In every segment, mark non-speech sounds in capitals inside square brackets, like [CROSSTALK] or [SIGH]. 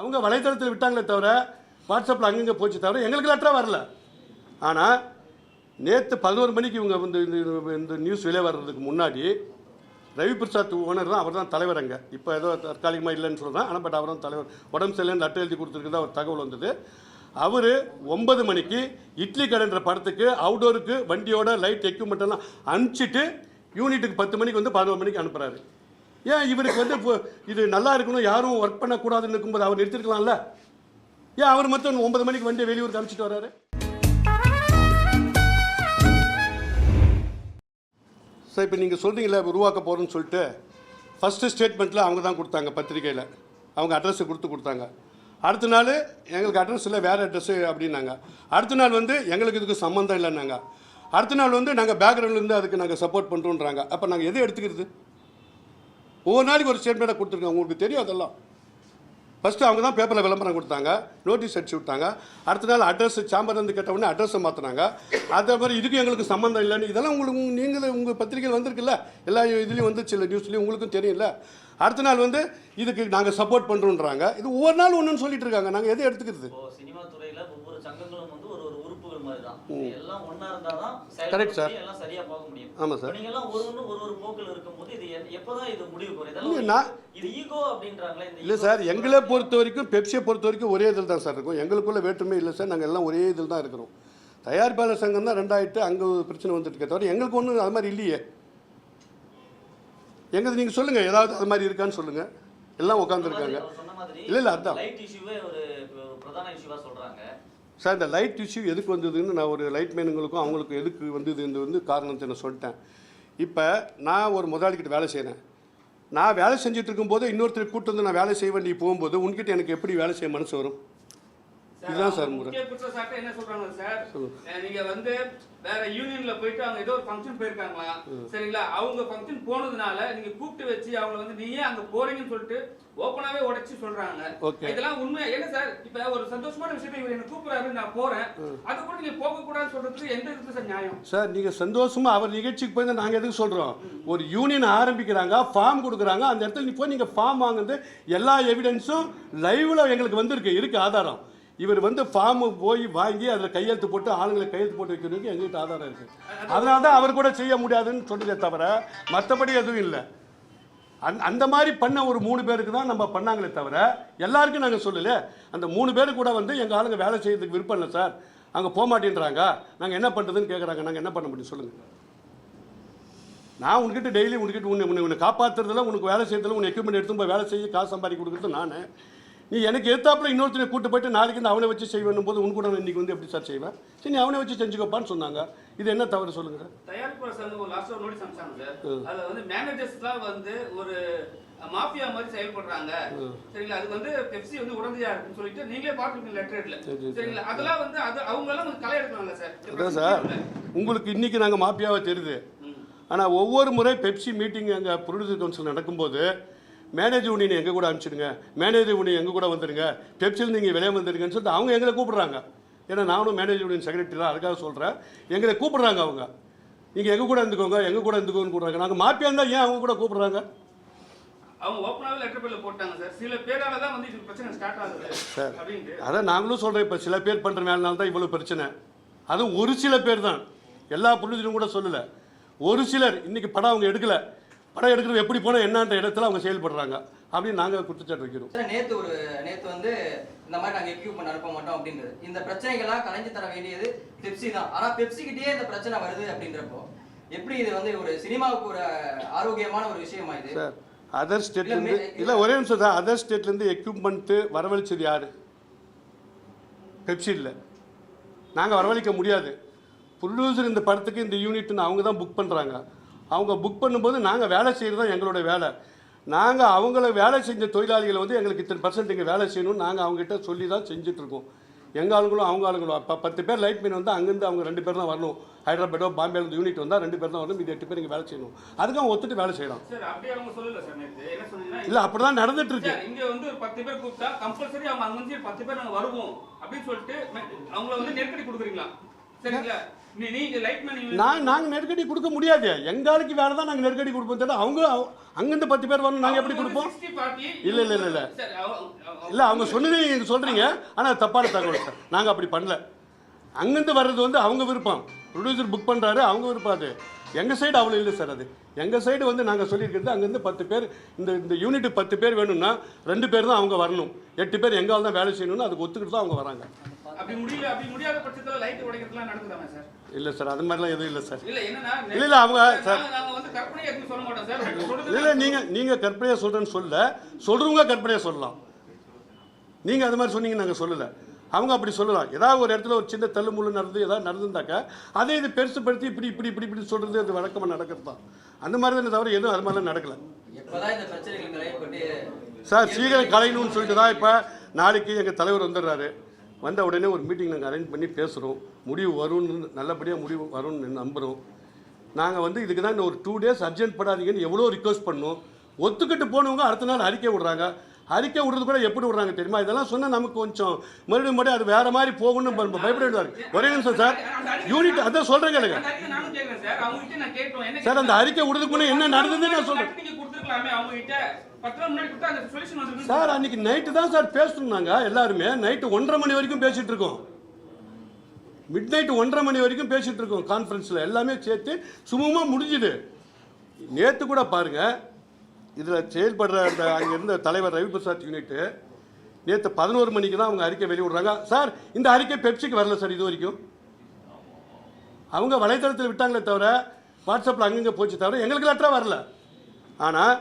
அவங்க வலைத்தளத்தில் விட்டாங்களே தவிர வாட்ஸ்அப்பில் அங்கங்கே போச்சு தவிர எங்களுக்கு லெட்டராக வரல. ஆனால் நேற்று பதினோரு மணிக்கு இவங்க வந்து இந்த- இந்த நியூஸ் வெளியே வர்றதுக்கு முன்னாடி ரவி பிரசாத் ஓனர் தான் அவர் தான் தலைவர் அங்கே. இப்போ ஏதோ தற்காலிகமாக இல்லைன்னு சொல்கிறேன் ஆனால் பட் அவர் தான் தலைவர். உடம்பு சரியில்லைன்னு லெட்டர் எழுதி கொடுத்துருக்குதா ஒரு தகவல் வந்தது. அவர் ஒன்பது மணிக்கு இட்லி கடைன்ற படத்துக்கு அவுடோருக்கு வண்டியோட லைட் எக்யூப்மெண்ட் எல்லாம் அனுப்பிச்சிட்டு யூனிட்டுக்கு பத்து மணிக்கு வந்து பதினோரு மணிக்கு அனுப்புகிறாரு ஏன் இவருக்கு வந்து இப்போ இது நல்லா இருக்கணும் யாரும் ஒர்க் பண்ணக்கூடாதுன்னு இருக்கும்போது அவர் நிறுத்திருக்கலாம்ல? ஏன் அவர் மட்டும் ஒன்பது மணிக்கு வண்டியை வெளியூருக்கு அனுப்பிச்சிட்டு வர்றாரு? சார் இப்போ நீங்கள் சொல்கிறீங்களே உருவாக்க போகிறோன்னு சொல்லிட்டு ஃபஸ்ட்டு ஸ்டேட்மெண்ட்டில் அவங்க தான் கொடுத்தாங்க பத்திரிக்கையில் அவங்க அட்ரஸை கொடுத்து கொடுத்தாங்க. அடுத்த நாள் எங்களுக்கு அட்ரஸ் இல்லை வேறு அட்ரஸ்ஸு அப்படின்னாங்க. அடுத்த நாள் வந்து எங்களுக்கு இதுக்கு சம்மந்தம் இல்லைன்னாங்க. அடுத்த நாள் வந்து நாங்கள் பேக்ரவுண்ட்லேருந்து அதுக்கு நாங்கள் சப்போர்ட் பண்ணுறோன்றாங்க அப்போ நாங்கள் எதை எடுத்துக்கிறது? ஒவ்வொரு நாளைக்கு ஒரு ஸ்டேட்மெண்ட்டை கொடுத்துருக்காங்க உங்களுக்கு தெரியும் அதெல்லாம். ஃபஸ்ட்டு அவங்க தான் பேப்பரில் விளம்பரம் கொடுத்தாங்க. நோட்டீஸ் அடிச்சு விட்டாங்க. அடுத்த நாள் அட்ரஸ் சாம்பர் வந்து கேட்ட உடனே அட்ரஸை மாற்றினாங்க அதே மாதிரி இதுக்கும் எங்களுக்கு சம்மந்தம் இல்லைன்னு இதெல்லாம் உங்களுக்கு நீங்களே உங்கள் பத்திரிகையில் வந்திருக்குல்ல. எல்லா இதுலேயும் வந்துச்சு இல்லை நியூஸ்லேயும் உங்களுக்கும் தெரியும்ல. அடுத்த நாள் வந்து இதுக்கு நாங்கள் சப்போர்ட் பண்ணுறோன்றாங்க இது ஒவ்வொரு நாள் ஒன்றுன்னு சொல்லிட்டு இருக்காங்க. நாங்கள் எதை எடுத்துக்கிறது? சினிமா துறையில ஒவ்வொரு சங்கங்களும் வந்து ஒரு ஒரு உறுப்புகள் மாதிரி தான் எல்லாம் ஒண்ணா இருந்தாதான் Correct, sir. செயல்பட எல்லாம் சரியா பார்க்க முடியும். ஆமாம் சார். இப்ப நீங்க எல்லாம் ஒரு ஒண்ணு ஒரு ஒரு போக்கில் இருக்கும்போது இது எ- எப்பதான் இது இல்ல, இதெல்லாம் நான்- இது ஈகோ அப்படின்றாங்களே இல்லை சார் எங்களை பொறுத்த வரைக்கும் பெப்சியை பொறுத்த வரைக்கும் ஒரே இதில் தான் சார் இருக்கும். எங்களுக்குள்ள வேற்றுமை இல்லை சார். நாங்கள் எல்லாம் ஒரே இதில் தான் இருக்கிறோம். தயாரிப்பாளர் சங்கம் தான் ரெண்டாயிரத்து அங்கே பிரச்சனை வந்துட்டு இருக்கே தவிர எங்களுக்கு ஒன்றும் அது மாதிரி இல்லையே. எங்களுக்கு நீங்கள் சொல்லுங்கள் ஏதாவது அது மாதிரி இருக்கான்னு சொல்லுங்கள் எல்லாம் உட்காந்துருக்காங்க இல்ல, இல்ல, சொல்றாங்க. சார் இந்த லைட் இஷ்யூ எதுக்கு வந்ததுன்னு நான் ஒரு லைட் மேனுங்களுக்கும் அவங்களுக்கும் எதுக்கு வந்தது இந்த வந்து காரணத்தை நான் சொல்லிட்டேன். இப்போ நான் ஒரு முதலாளிக்கிட்ட வேலை செய்கிறேன் நான் வேலை செஞ்சுட்டு இருக்கும்போது இன்னொருத்தர் கூட்டு வந்து நான் வேலை செய்ய வேண்டி போகும்போது உன்கிட்ட எனக்கு எப்படி வேலை செய்ய மனசு வரும்? இதுதான் சார் முறை. குற்றச்சாட்டு என்ன சொல்றாங்க சார்? நீங்க வந்து வேற யூனியன்ல போயிட்டு அவங்க ஏதோ ஒரு ஃபங்க்ஷன் போயிருக்காங்களா? சரிங்களா? அவங்க ஃபங்க்ஷன் போனதுனால நீங்க கூப்பிட்டு வச்சு அவங்க வந்து நீ ஏன் அங்க போறீங்கன்னு சொல்லிட்டு ஓப்பனாவே உடைச்சு சொல்றாங்க. இதெல்லாம் உண்மை. என்ன சார்? இப்ப ஒரு சந்தோஷமான விஷயத்தை இவர் என்ன கூப்பிடுறாரு நான் போறேன். அது கூட நீங்க போக கூடாதுன்னு சொல்றதுக்கு எந்த விதத்துல சார் நியாயம்? சார் நீங்கள் சந்தோஷமாக அவர் நிகழ்ச்சிக்கு போய் நாங்கள் எதுக்கு சொல்கிறோம் ஒரு யூனியன் ஆரம்பிக்கிறாங்க ஃபார்ம் கொடுக்குறாங்க அந்த இடத்துல நீ போய் நீங்கள் ஃபார்ம் வாங்குறது எல்லா எவிடன்ஸும் லைவில் எங்களுக்கு வந்திருக்கு இருக்கு ஆதாரம். இவர் வந்து ஃபார்மு போய் வாங்கி அதில் கையெழுத்து போட்டு ஆளுங்களை கையெழுத்து போட்டு வைக்கிறதுக்கு எங்ககிட்ட ஆதாரம் இருக்குது அதனால தான் அவர் கூட செய்ய முடியாதுன்னு சொன்னதே தவிர மற்றபடி எதுவும் இல்லை. அந் அந்த மாதிரி பண்ண ஒரு மூணு பேருக்கு தான் நம்ம பண்ணாங்களே தவிர எல்லாருக்கும் நாங்கள் சொல்லல. அந்த மூணு பேர் கூட வந்து எங்கள் ஆளுங்க வேலை செய்யறதுக்கு விருப்பம் இல்லை சார். அங்கே போக மாட்டேன்றாங்க. நாங்கள் என்ன பண்ணுறதுன்னு கேட்குறாங்க நாங்கள் என்ன பண்ண முடியும் சொல்லுங்கள் நான் உன்கிட்ட டெய்லி உன்கிட்ட உன்னை உன்னை உன்னை காப்பாற்றுறதுல உனக்கு வேலை செய்யறதுல உன் எக்யூப்மெண்ட் எடுத்து போய் வேலை செய்ய காசு சம்பாதிக்க கொடுக்குறது நான். நீ எனக்கு எத்தாப்புல இன்னொருத்தனை கூட்டு போயிட்டு நாளைக்கு இந்த அவனை வச்சு செய்வேன் போது உன் கூட நான் இன்னைக்கு வந்து எப்படி சார் செய்வேன்? சரி நீ அவனை வச்சு செஞ்சுக்கோப்பான்னு சொன்னாங்க. இது என்ன தவறு சொல்லுங்க? தயாரிப்பாளர் சங்கம் ஒரு லாஸ்ட் நோட்டீஸ் அனுப்பிச்சாங்க சார். அதுல வந்து மேனேஜர்ஸ்லாம் வந்து ஒரு மாஃபியா மாதிரி செயல்படுறாங்க. சரிங்களா? அது வந்து பெப்சி வந்து உடந்தையா இருக்குன்னு சொல்லிட்டு நீங்களே பார்த்துருக்கீங்க சரி. சரிங்களா? அதெல்லாம் வந்து அது அவங்க எல்லாம் வந்து களை எடுக்கலாம்ல சார் அதான் சார் உங்களுக்கு இன்னைக்கு நாங்கள் மாப்பியாவை தெரியுது. ஆனால் ஒவ்வொரு முறை பெப்சி மீட்டிங் எங்கள் ப்ரொடியூசர் கவுன்சில் நடக்கும்போது மேனேஜர் யூனியன் எங்கள் கூட அனுப்பிச்சிடுங்க. மேனேஜர் யூனியன் எங்கள் கூட வந்துடுங்க. பெப்சியில் நீங்கள் வெளியே வந்துடுங்கன்னு சொல்லிட்டு அவங்க எங்களை கூப்பிடுறாங்க. ஏன்னா நானும் மேனேஜர் யூனியன் செக்ரட்டரி தான் அதுக்காக சொல்கிறேன் எங்களை கூப்பிடுறாங்க அவங்க. நீங்கள் எங்கள் கூட இருந்துக்கோங்க எங்கள் கூட இருந்துக்கோன்னு கூப்பிட்றாங்க. நாங்கள் மாப்பியா இருந்தால் ஏன் அவங்க கூட கூப்பிடுறாங்க? அவங்க ஓப்பனாவே லெட்டர் பேர்ல போட்டாங்க சார். சில பேரால தான் வந்து இது பிரச்சனை ஸ்டார்ட் ஆகுது சார். அப்படின்ட்டு. அதான் நாங்களும் சொல்கிறோம் இப்போ சில பேர் பண்ணுற மேலனால தான் இவ்வளோ பிரச்சனை. அதுவும் ஒரு சில பேர் தான். எல்லா ப்ரொடியூசரும் கூட சொல்லலை. ஒரு சிலர் இன்னைக்கு படம் அவங்க எடுக்கல. படம் எடுக்கிறது எப்படி போனால் என்னன்ற இடத்துல அவங்க செயல்படுறாங்க. அப்படின்னு நாங்கள் குற்றச்சாட்டு வைக்கிறோம். சார் நேத்து ஒரு நேத்து வந்து இந்த மாதிரி நாங்க எக்யூப்மெண்ட் அனுப்ப மாட்டோம் அப்படின்றது. இந்த பிரச்சனைகள்லாம் கலைஞ்சு தர வேண்டியது பெப்சி தான். ஆனா பெப்சி கிட்டயே இந்த பிரச்சனை வருது அப்படின்றப்போ எப்படி இது வந்து ஒரு சினிமாவுக்கு ஒரு ஆரோக்கியமான ஒரு விஷயமா இது? சார் அதர் ஸ்டேட்லேருந்து இல்ல, இல்லை ஒரே நிமிஷம் சார் அதர் ஸ்டேட்லேருந்து எக்யூப்மெண்ட்டு வரவழைச்சது யார்? பெப்சி இல்லை. நாங்கள் வரவழைக்க முடியாது. ப்ரொடியூசர் இந்த படத்துக்கு இந்த யூனிட்னு அவங்க தான் புக் பண்ணுறாங்க அவங்க புக் பண்ணும்போது நாங்கள் வேலை செய்கிறது தான் எங்களோட வேலை. நாங்கள் அவங்கள வேலை செஞ்ச தொழிலாளிகளை வந்து எங்களுக்கு இத்தனை பர்சன்ட் இங்கே வேலை செய்யணும்னு நாங்கள் அவங்ககிட்ட சொல்லி தான் செஞ்சுட்ருக்கோம் எங்கள் ஆளுங்களும் அவங்க ஆளுங்களும். இப்போ பத்து பேர் லைட் மேன் வந்து அங்கேருந்து அவங்க ரெண்டு பேர் தான் வரணும். ஹைதராபாடோ பாம்பேலேருந்து யூனிட் வந்தால் ரெண்டு பேர் தான் வரணும். இது எட்டு பேர் இங்கே வேலை செய்யணும். அதுக்கு அவங்க ஒத்துட்டு வேலை செய்யலாம். இல்லை அப்படி தான் நடந்துட்டு இருக்கு. இங்க வந்து ஒரு பத்து பேர் கூப்பிட்டா கம்பல்சரி அவங்க அங்க பத்து பேர் நாங்க வருவோம் அப்படின்னு சொல்லிட்டு அவங்கள வந்து நெருக்கடி கொடுக்குறீங்களா? சரிங்களா? நான் நாங்கள் நெருக்கடி கொடுக்க முடியாது. எங்களுக்கு வேலை தான் நாங்கள் நெருக்கடி கொடுப்போம். தவிர அவங்க அங்கேருந்து பத்து பேர் வரணும் நாங்கள் எப்படி கொடுப்போம்? இல்ல, இல்ல, இல்ல, இல்ல. இல்லை அவங்க சொன்னதே நீங்கள் சொல்கிறீங்க ஆனால் தப்பான தகவல் சார். நாங்கள் அப்படி பண்ணல. அங்கேருந்து வர்றது வந்து அவங்க விருப்பம். ப்ரொடியூசர் புக் பண்ணுறாரு அவங்க விருப்பம் அது. எங்கள் சைடு அவ்வளோ இல்லை சார் அது. எங்கள் சைடு வந்து நாங்கள் சொல்லியிருக்கிறது அங்கேருந்து பத்து பேர் இந்த இந்த யூனிட் பத்து பேர் வேணும்னா ரெண்டு பேர் தான் அவங்க வரணும். எட்டு பேர் எங்கால் தான் வேலை செய்யணும்னு அதுக்கு ஒத்துக்கிட்டு தான் அவங்க வராங்க. அப்படி முடியல அப்படி முடியாத பட்சத்துல லைட் உடைக்கிறதுலாம் நடக்குதாமா சார் இல்லை சார் அது மாதிரிலாம் எதுவும் இல்லை சார் இல்ல இல்ல, இல்ல, அவங்க சார் இல்லை நீங்கள் நீங்கள் கற்பனையாக சொல்கிறேன்னு சொல்ல சொல்கிறவங்க கற்பனையாக சொல்லலாம். நீங்கள் அது மாதிரி சொன்னீங்க நாங்கள் சொல்லலை. அவங்க அப்படி சொல்லலாம். ஏதாவது ஒரு இடத்துல ஒரு சின்ன தள்ளு முள்ளு நடந்து ஏதாவது நடந்திருந்தாக்கா அதை இது பெருசுப்படுத்தி இப்படி இப்படி இப்படி இப்படி சொல்கிறது அது வழக்கமாக நடக்கிறது தான். அந்த மாதிரி தானே தவிர எதுவும் அது மாதிரிலாம் நடக்கலை. சார் சீக்கிரம் கலையணும்னு சொல்லிட்டு தான் இப்போ நாளைக்கு எங்கள் தலைவர் வந்துடுறாரு. வந்த உடனே ஒரு மீட்டிங் நாங்கள் அரேஞ்ச் பண்ணி பேசுகிறோம் முடிவு வரும்னு நல்லபடியாக முடிவு வரும்னு நம்புகிறோம் நாங்கள் வந்து இதுக்கு தான் இந்த ஒரு டூ டேஸ் அர்ஜென்ட் படாதீங்கன்னு எவ்வளோ ரிக்வஸ்ட் பண்ணோம். ஒத்துக்கிட்டு போனவங்க அடுத்த நாள் அறிக்கை விடுறாங்க. அறிக்கை விடுறது கூட எப்படி விடுறாங்க தெரியுமா? இதெல்லாம் சொன்னால் நமக்கு கொஞ்சம் மறுபடியும் மறுபடியும் அது வேறு மாதிரி போகணும்னு ப- பயப்பட வேண்டியதா ஒரே நிமிஷம் சார். யூனிட் அதான் சொல்கிறேன் கேளுங்க. சார். அந்த அறிக்கை விடுறதுக்கு என்ன நடந்ததுன்னு நான் சொல்கிறேன் சார் அன்னைக்கு நைட்டு தான் சார் பேசணும் நாங்கள் எல்லாருமே. நைட்டு ஒன்றரை மணி வரைக்கும் பேசிட்டு இருக்கோம். மிட் நைட்டு ஒன்றரை மணி வரைக்கும் பேசிட்டு இருக்கோம் கான்ஃபரன்ஸில் எல்லாமே சேர்த்து சுமூகமாக முடிஞ்சுது. நேற்று கூட பாருங்க இதில் செயல்படுற அந்த அங்கே இருந்த தலைவர் ரவி பிரசாத் யூனிட்டு நேற்று பதினோரு மணிக்கு தான் அவங்க அறிக்கை வெளியிடுறாங்க. சார் இந்த அறிக்கை பெப்சிக்கு வரல சார் இது வரைக்கும். அவங்க வலைத்தளத்தில் விட்டாங்களே தவிர வாட்ஸ்அப்பில் அங்கங்கே போச்சு தவிர எங்களுக்கு லெட்டராக வரல. ஆனால்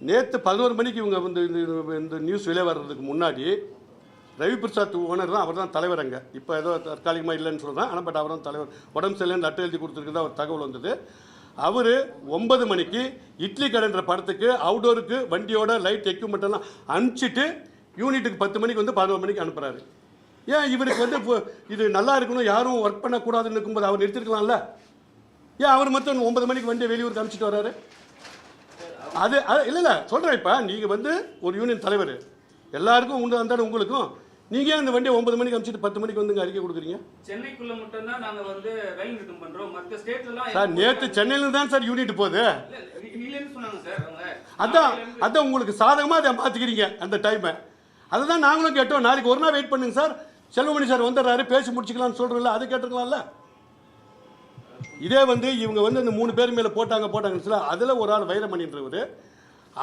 நேற்று பதினோரு மணிக்கு இவங்க வந்து இந்த இந்த- நியூஸ் வெளியே வர்றதுக்கு முன்னாடி ரவி பிரசாத் ஓனர் தான் அவர் தான் தலைவர் அங்கே. இப்போ ஏதோ தற்காலிகமாக இல்லைன்னு சொல்கிறேன் ஆனால் பட் அவர் தான் தலைவர். உடம்பு சரியில்லைன்னு லெட்டர் எழுதி கொடுத்துருக்குதா ஒரு தகவல் வந்தது. அவர் ஒன்பது மணிக்கு இட்லி கடைன்ற படத்துக்கு அவுடோருக்கு வண்டியோட லைட் எக்யூப்மெண்ட் எல்லாம் அனுப்பிச்சிட்டு யூனிட்டுக்கு பத்து மணிக்கு வந்து பதினோரு மணிக்கு அனுப்புகிறாரு ஏன் இவருக்கு வந்து இது நல்லா இருக்கணும் யாரும் ஒர்க் பண்ணக்கூடாதுன்னு இருக்கும்போது அவர் நிறுத்திருக்கலாம்ல? ஏன் அவர் மட்டும் ஒன்பது மணிக்கு வண்டியை வெளியூருக்கு அனுப்பிச்சிட்டு வர்றாரு? அது அது இல்லை இல்லை சொல்கிறேன் இப்போ நீங்கள் வந்து ஒரு யூனியன் தலைவர். எல்லாருக்கும் உண்டு வந்தாலும் உங்களுக்கும். நீங்கள் ஏன் அந்த வண்டியை ஒன்பது மணிக்கு அனுப்பிச்சிட்டு பத்து மணிக்கு வந்து அறிக்கை கொடுக்குறீங்க? சென்னைக்குள்ள மட்டும் தான் நாங்க வந்து ரயில் நிறுத்தம் பண்றோம். மத்த ஸ்டேட்ல எல்லாம் சார் நேற்று சென்னையில தான் சார் யூனிட் போகுது. அதான் அதான் உங்களுக்கு சாதகமாக அதை மாற்றிக்கிறீங்க அந்த டைமை அதை தான் நாங்களும் கேட்டோம். நாளைக்கு ஒரு நாள் வெயிட் பண்ணுங்க சார். செல்வமணி சார் வந்துடுறாரு பேசி முடிச்சுக்கலாம்னு சொல்கிறோம்ல அதை கேட்டுருக்கலாம்ல? இதே வந்து இவங்க வந்து அந்த மூணு பேர் மேலே போட்டாங்க போட்டாங்கன்னு சொல்ல அதில் ஒரு ஆள் வைரமணின்றவர்.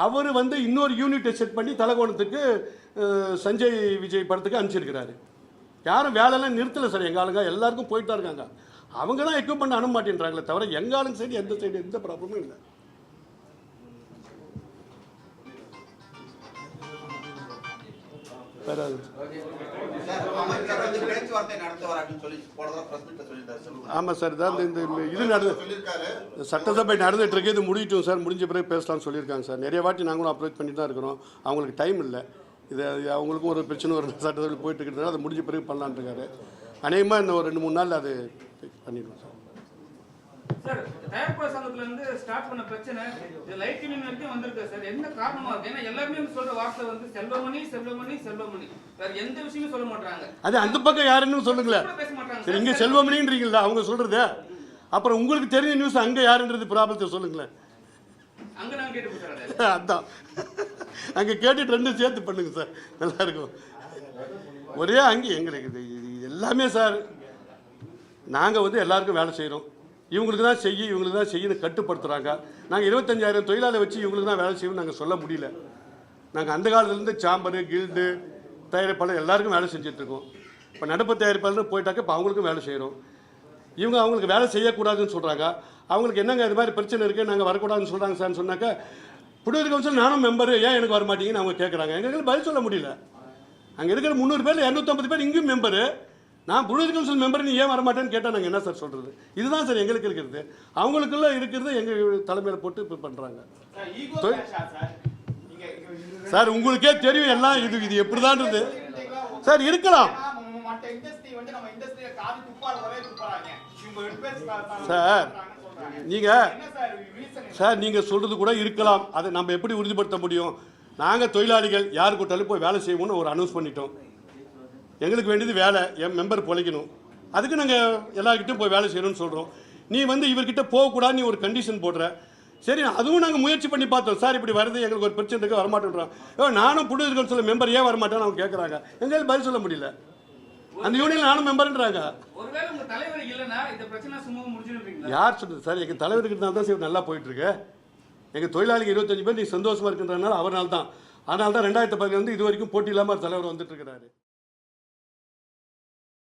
அவர் வந்து இன்னொரு யூனிட்டை செட் பண்ணி தலகோணத்துக்கு சஞ்சய் விஜய் படத்துக்கு அனுப்பிச்சிருக்கிறாரு. யாரும் வேலையெல்லாம் நிறுத்தலை சார். எங்கள் ஆளுங்க எல்லாருக்கும் போயிட்டு இருக்காங்க. அவங்க தான் எக்யூப்மெண்ட் அனுப்ப மாட்டேன்றாங்களே தவிர எங்கள் ஆளுங்க சைடு எந்த சைடு எந்த ப்ராப்ளமும் இல்லை. வேற ஆமாம் சார் இதான் இந்த இது நடந்து சட்டசபை நடந்துட்டு இருக்கு. இது முடியட்டும் சார். முடிஞ்ச பிறகு பேசலாம்னு சொல்லியிருக்காங்க சார். நிறைய வாட்டி நாங்களும் அப்ரோச் பண்ணி தான் இருக்கிறோம். அவங்களுக்கு டைம் இல்லை. இது அவங்களுக்கும் ஒரு பிரச்சனை ஒரு சட்டசபையில் போயிட்டு இருக்கிறதுனால அது முடிஞ்ச பிறகு பண்ணலான்னு இருக்காரு. அநேகமாக இன்னும் ஒரு ரெண்டு மூணு நாள் அது பண்ணிடுவோம் சார். சார் தயாரிப்பாளர் சங்கத்துல இருந்து ஸ்டார்ட் பண்ண பிரச்சனை இது லைட் யூனியன் வரைக்கும் வந்திருக்கு சார். என்ன காரணமா இருக்கு? ஏன்னா எல்லாருமே சொல்ற வார்த்தை வந்து செல்வமணி செல்வமணி செல்வமணி. வேற எந்த விஷயமும் சொல்ல மாட்டாங்க அது அந்த பக்கம் யாருன்னு சொல்லுங்களேன் பேச மாட்டாங்க. இங்கே செல்வமணின்றீங்களா அவங்க சொல்கிறது அப்புறம் உங்களுக்கு தெரிஞ்ச நியூஸ் அங்கே யாருன்றது ப்ராப்ளத்தை சொல்லுங்களேன். அங்க நாங்க கேட்டு [LAUGHS] அதான். அங்கே கேட்டுட்டு ரெண்டும் சேர்த்து பண்ணுங்க சார். நல்லா இருக்கும். ஒரே அங்கே எங்களுக்கு இது எல்லாமே சார் நாங்கள் வந்து எல்லாருக்கும் வேலை செய்கிறோம் இவங்களுக்கு தான் செய்ய இவங்களுக்கு தான் செய்யணும் கட்டுப்படுத்துகிறாங்க நாங்கள் இருபத்தஞ்சாயிரம் தொழிலாளி வச்சு இவங்களுக்கு தான் வேலை செய்யணும்னு நாங்கள் சொல்ல முடியல. நாங்கள் அந்த காலத்துலேருந்து சாம்பரு கில்டு தயாரிப்பாளர் எல்லாருக்கும் வேலை செஞ்சிட்ருக்கோம் இப்போ நடப்பு தயாரிப்பாளர் போயிட்டாக்க இப்போ அவங்களுக்கும் வேலை செய்கிறோம் இவங்க அவங்களுக்கு வேலை செய்யக்கூடாதுன்னு சொல்கிறாங்க அவங்களுக்கு என்னங்க இது மாதிரி பிரச்சனை இருக்குது நாங்கள் வரக்கூடாதுன்னு சொல்கிறாங்க சார்னு சொன்னாக்க புடியூர் கவுன்சில் நானும் மெம்பர் ஏன் எனக்கு வர மாட்டீங்கன்னு அவங்க கேட்குறாங்க எங்களுக்கு பதில் சொல்ல முடியல. அங்கே இருக்கிற முந்நூறு பேர் இரநூத்தம்பது பேர் இங்கேயும் மெம்பரு நான் புடியூர் கவுன்சில் மெம்பர் நீ ஏன் வரமாட்டேன்னு கேட்டால் நாங்கள் என்ன சார் சொல்கிறது இதுதான் சார் எங்களுக்கு இருக்கிறது. அவங்களுக்குள்ள இருக்கிறது எங்கள் தலைமையில் போட்டு இப்போ பண்ணுறாங்க சார் உங்களுக்கே தெரியும் எல்லாம் இது இது எப்படிதான்றது. சார் இருக்கலாம். சார். நீங்கள் சார் நீங்கள் சொல்கிறது கூட இருக்கலாம். அதை நம்ம எப்படி உறுதிப்படுத்த முடியும்? நாங்கள் தொழிலாளிகள் யார் கூட்டாலும் போய் வேலை செய்வோம்னு ஒரு அனௌன்ஸ் பண்ணிட்டோம். எங்களுக்கு வேண்டியது வேலை என் மெம்பர் பொழைக்கணும். அதுக்கு நாங்கள் எல்லாருக்கிட்டையும் போய் வேலை செய்யணும்னு சொல்கிறோம் நீ வந்து இவர்கிட்ட போகக்கூடாது நீ ஒரு கண்டிஷன் போடுற. சரி அதுவும் நாங்கள் முயற்சி பண்ணி பார்த்தோம். சார் இப்படி வருது எங்களுக்கு ஒரு பிரச்சனை இருக்கு வரமாட்டேன்றோம். ஓ நானும் புடுதல் கவுன்சில் மெம்பர் ஏன் வரமாட்டேன்னு அவங்க கேட்குறாங்க எங்களால் பதில் சொல்ல முடியல. அந்த யூனியன் நானும் மெம்பர்ன்றாங்க யார் சொல்றது? சார் எங்கள் தலைவருக்கு தான் சார் இவர் நல்லா போயிட்டு இருக்கு எங்கள் தொழிலாளிகள் இருபத்தஞ்சு பேர் நீ சந்தோஷமா இருக்கின்றனால அவரால் தான் அதனால தான் ரெண்டாயிரத்தி பதினேழு இது வரைக்கும் போட்டி இல்லாமல் தலைவர் வந்துட்டு இருக்கிறாரு.